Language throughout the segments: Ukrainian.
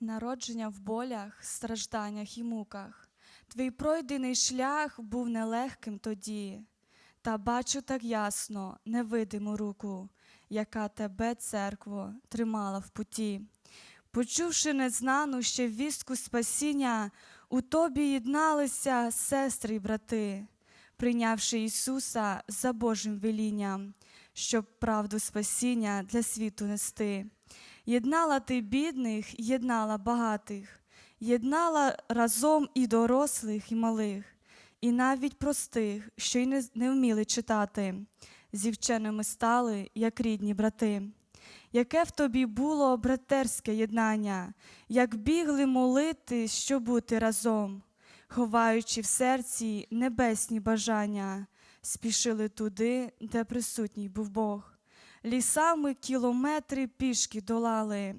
Народження в болях, стражданнях і муках. Твій пройдений шлях був нелегким тоді, та бачу так ясно невидиму руку, яка тебе, церкво, тримала в путі. Почувши незнану ще вістку спасіння, у тобі єдналися сестри й брати, прийнявши Ісуса за Божим велінням, щоб правду спасіння для світу нести. Єднала ти бідних, єднала багатих, єднала разом і дорослих, і малих, і навіть простих, що й не, не вміли читати, зі вченими стали, як рідні брати. Яке в тобі було братерське єднання, як бігли молити, що бути разом, ховаючи в серці небесні бажання, спішили туди, де присутній був Бог лісами кілометри пішки долали,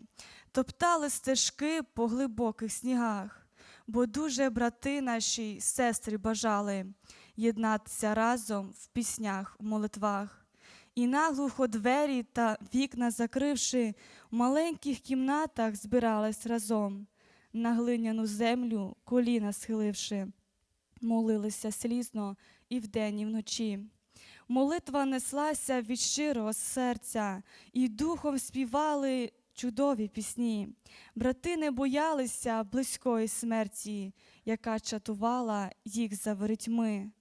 топтали стежки по глибоких снігах, бо дуже брати наші сестри бажали єднатися разом в піснях, в молитвах. І наглухо двері та вікна закривши, в маленьких кімнатах збирались разом, на глиняну землю коліна схиливши, молилися слізно і вдень, і вночі. Молитва неслася від щирого серця, і духом співали чудові пісні. Брати не боялися близької смерті, яка чатувала їх за ворітьми.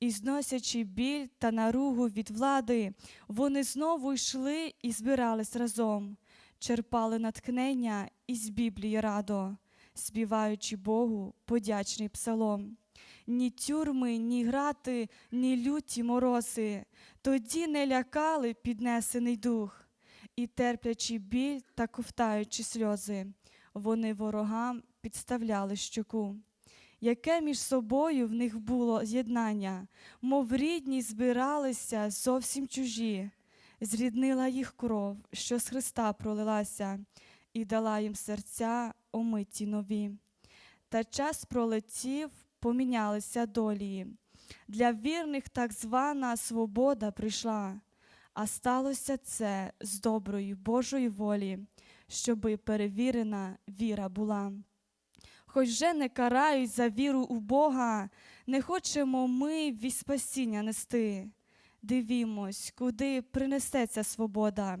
І зносячи біль та наругу від влади, вони знову йшли і збирались разом, черпали натхнення із Біблії радо, співаючи Богу подячний псалом ні тюрми, ні грати, ні люті морози, тоді не лякали піднесений дух, і терплячи біль та ковтаючи сльози, вони ворогам підставляли щоку. Яке між собою в них було з'єднання, мов рідні збиралися зовсім чужі, зріднила їх кров, що з Христа пролилася, і дала їм серця омиті нові. Та час пролетів, помінялися долі. Для вірних так звана свобода прийшла, а сталося це з доброї Божої волі, щоби перевірена віра була. Хоч же не карають за віру у Бога, не хочемо ми від спасіння нести. Дивімось, куди принесеться свобода.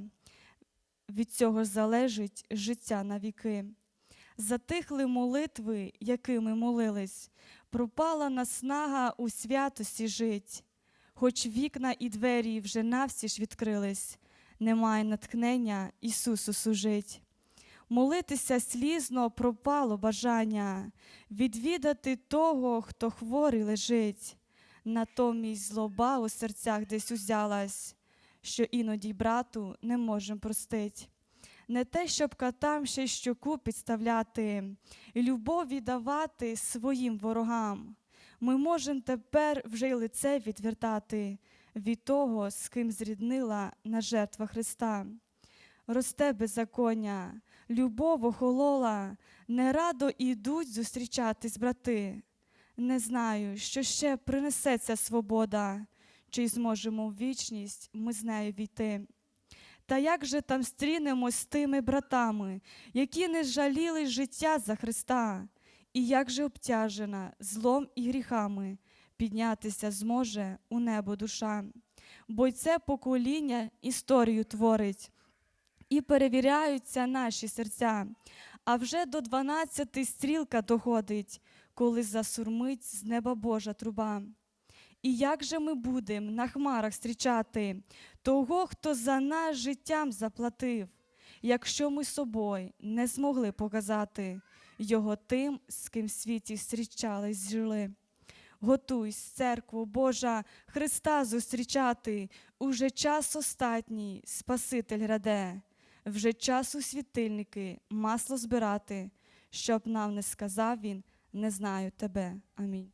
Від цього залежить життя на віки. Затихли молитви, якими молились, пропала наснага у святості жить, хоч вікна і двері вже навсіж відкрились, немає натхнення Ісусу служить. Молитися слізно пропало бажання, відвідати того, хто хворий лежить, натомість злоба у серцях десь узялась, що іноді брату не можем простить. Не те, щоб катам ще щоку підставляти, і любов віддавати своїм ворогам. Ми можемо тепер вже й лице відвертати від того, з ким зріднила на жертва Христа. Росте беззаконня, любов охолола, не радо ідуть зустрічатись брати. Не знаю, що ще принесеться свобода, чи зможемо в вічність ми з нею війти. Та як же там стрінемось з тими братами, які не жаліли життя за Христа, і як же обтяжена злом і гріхами піднятися зможе у небо душа, бо й це покоління історію творить, і перевіряються наші серця. А вже до дванадцяти стрілка доходить, коли засурмить з неба Божа труба. І як же ми будемо на хмарах зустрічати того, хто за нас життям заплатив, якщо ми собою не змогли показати його тим, з ким в світі зустрічались жили? Готуйсь, церкву Божа, Христа зустрічати, уже час остатній, Спаситель раде, вже час у світильники, масло збирати, щоб нам не сказав він, не знаю тебе. Амінь.